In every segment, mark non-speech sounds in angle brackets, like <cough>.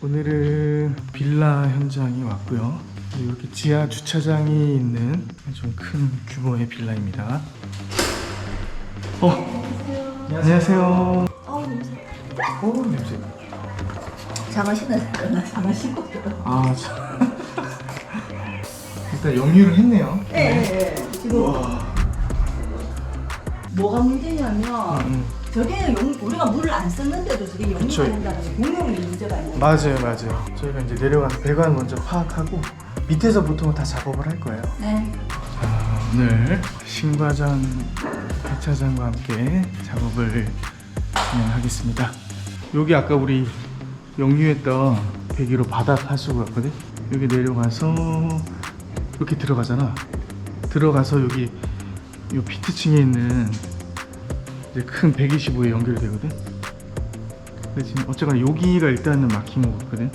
오늘은 빌라 현장이 왔고요. 이렇게 지하 주차장이 있는 좀 큰 규모의 빌라입니다. 어, 안녕하세요. 어우 냄새. 오 냄새. 잠깐 신었어. 나 잠깐 신고 들어. 아 참. 일단 영유를 했네요. 예, 예, 예. 지금 와. 뭐가 문제냐면 음. 저게 용, 우리가 물을 안 썼는데도 저게 용이 그쵸. 된다는 게 공용이 문제가 있는 거예요. 맞아요, 맞아요. 저희가 이제 내려가서 배관 먼저 파악하고 밑에서 보통 다 작업을 할 거예요. 네. 자, 오늘 신과장 배차장과 함께 작업을 진행하겠습니다. 여기 아까 우리 영유했던 배기로 바닥 하수구였거든. 여기 내려가서 이렇게 들어가잖아. 들어가서 여기 이 피트층에 있는 큰 125에 연결되거든. 근데 지금 어쨌거나 여기가 일단은 막힌 것 같거든.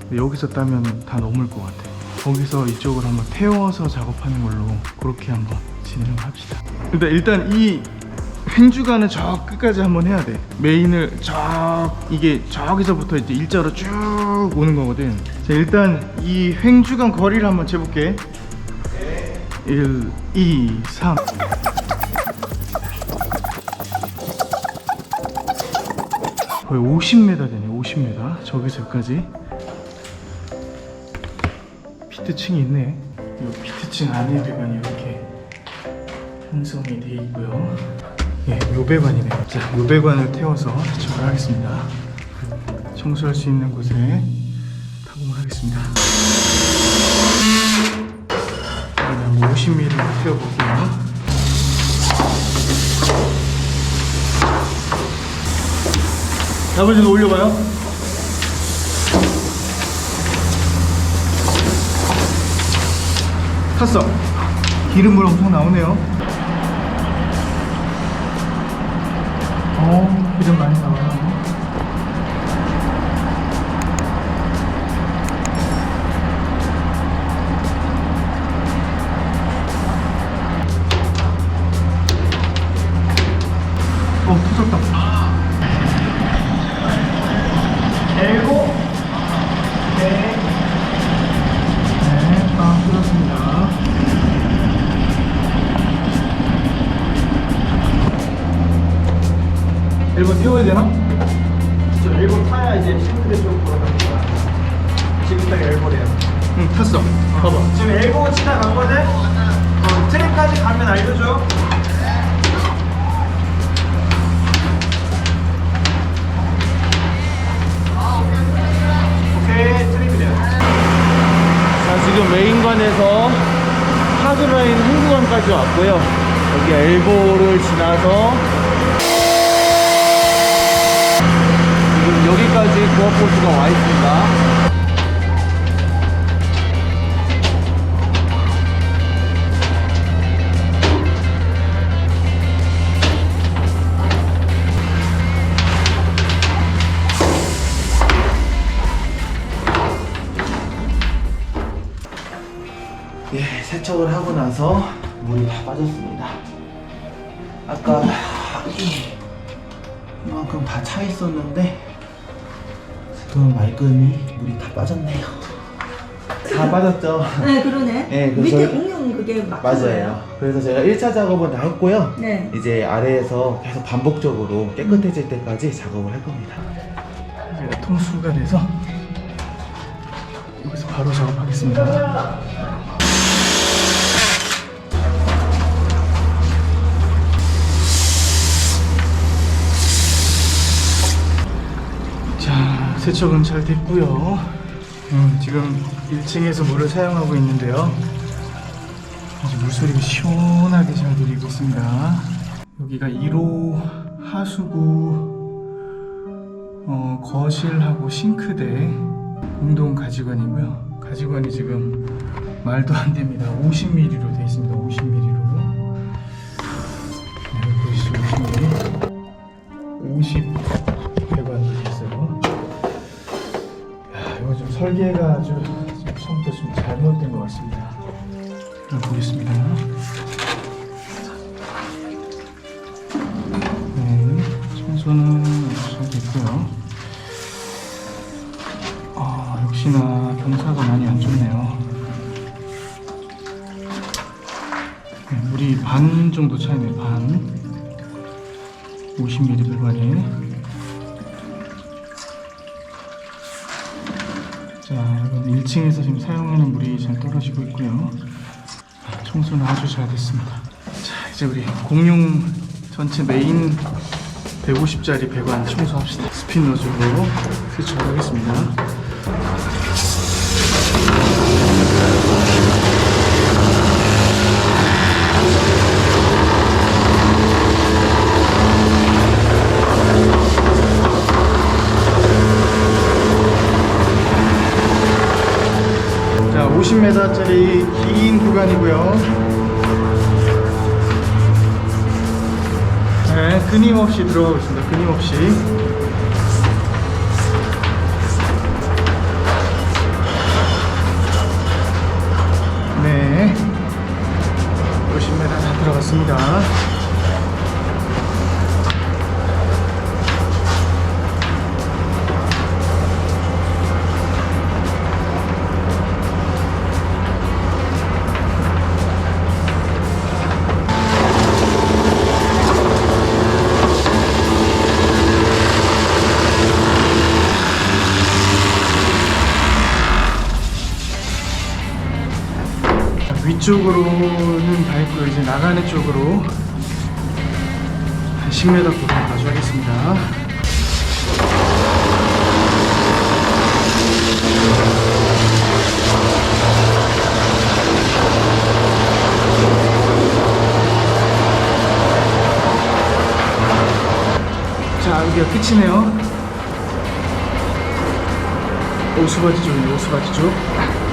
근데 여기서 따면 다 넘을 것 같아. 거기서 이쪽으로 한번 태워서 작업하는 걸로 그렇게 한번 진행을 합시다. 일단 일단 이 횡주관은 저 끝까지 한번 해야 돼. 메인을 저 이게 저기서부터 이제 일자로 쭉 오는 거거든. 자 일단 이 횡주관 거리를 한번 재볼게. 1, 2, 3. 거의 50m 되네. 50m. 저기서 여기까지. 피트층이 있네. 이 피트층 안에 배관이 이렇게 형성이 돼 있고요. 예, 요 배관이네. 자, 요 배관을 태워서 세척을 하겠습니다. 청소할 수 있는 곳에 타공을 하겠습니다. 그냥 50mm로 태워볼게요. 아버지도 올려봐요. 탔어. 기름물 엄청 나오네요. 어, 기름 많이 나와요. 어, 터졌다. 1번 태워야 되나? 저 1번 타야 이제 시프트 쪽 돌아가는 거야. 지금 딱 엘보래요. 응 탔어 어. 봐봐 지금 엘보 치다 간 거네? 어, 트랙까지 가면 알려줘. 오케이, 트랙이래요. 자 지금 메인관에서 하드라인 행구관까지 왔고요 여기 엘보를 지나서 여기까지 구합보수가 와 있습니다. 예, 세척을 하고 나서 물이 다 빠졌습니다. 아까 이- 이만큼 다 차 있었는데 지금 말끔히 물이 다 빠졌네요. 다 빠졌죠? 네, 그러네. 네, 그 밑에 공용 그게 막 맞아요. 그래서 제가 1차 작업은 다 했고요. 네. 이제 아래에서 계속 반복적으로 깨끗해질 때까지 작업을 할 겁니다. 제가 통수가 돼서 여기서 바로 작업하겠습니다. 세척은 잘 됐고요. 음, 지금 1층에서 물을 사용하고 있는데요. 아주 물소리가 시원하게 잘 들리고 있습니다. 여기가 1호 하수구 어, 거실하고 싱크대 공동 가지관이고요. 가지관이 지금 말도 안 됩니다. 50mm로 되어 있습니다. 50mm로. 네, 보시죠. 50mm. 50 설계가 아주 처음부터 좀 잘못된 것 같습니다. 자, 보겠습니다. 네, 청소는 잘 됐고요. 아, 역시나 경사가 많이 안 좋네요. 네, 물이 반 정도 차이네, 반. 50ml 배관에. 자, 이건 1층에서 지금 사용하는 물이 잘 떨어지고 있고요. 청소는 아주 잘 됐습니다. 자, 이제 우리 공용 전체 메인 150짜리 배관 청소합시다. 노즐로 세척하겠습니다. 자, 50m짜리 긴 구간이고요. 네, 끊임없이 들어가고 있습니다. 끊임없이. 위쪽으로는 다 했고요. 이제 나가는 쪽으로 한 10m 구간 가져가겠습니다. 자, 여기가 끝이네요. 오수바지 쪽이네, 오수바지 쪽.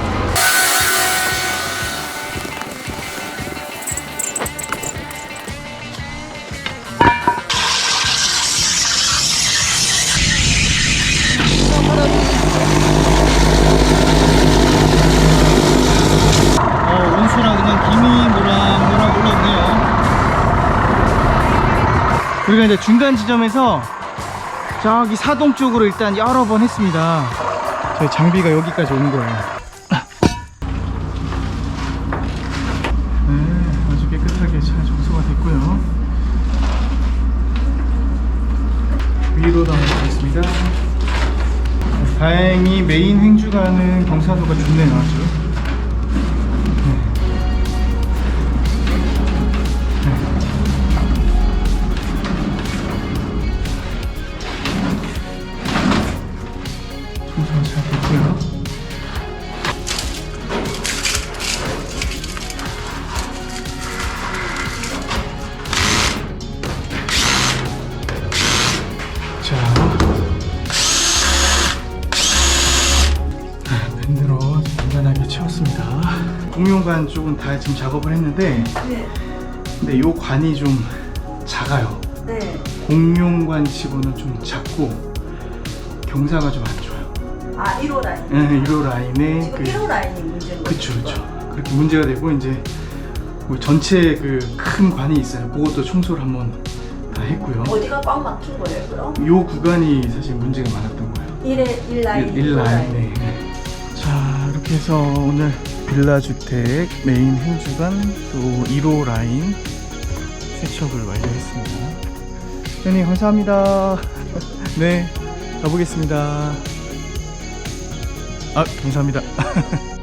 우리가 이제 중간 지점에서 저기 사동 쪽으로 일단 여러 번 했습니다. 저희 장비가 여기까지 온 거예요. 네, 아주 깨끗하게 잘 청소가 됐고요. 위로 담아보겠습니다. 다행히 메인 횡주가는 경사도가 좋네요, 아주. 채웠습니다. 공용관 쪽은 다 지금 작업을 했는데, 네. 근데 요 관이 좀 작아요. 네. 공용관 치고는 좀 작고 경사가 좀 안 좋아요. 아 1호 라인. 네, 1호 라인에 지금 그 1호 라인이 문제인 거죠. 그쵸 그쵸 그렇게 문제가 되고 이제 뭐 전체 그 큰 관이 있어요. 그것도 청소를 한번 다 했고요. 어디가 꽉 막힌 거예요, 그럼? 요 구간이 사실 문제가 많았던 거예요. 1에 1 라인. 1, 이호 라인. 네. 자 이렇게 해서 오늘 빌라 주택 메인 행주간 또 1호 라인 세척을 완료했습니다. 선생님 감사합니다. <laughs> 네 가보겠습니다. 아 감사합니다. <laughs>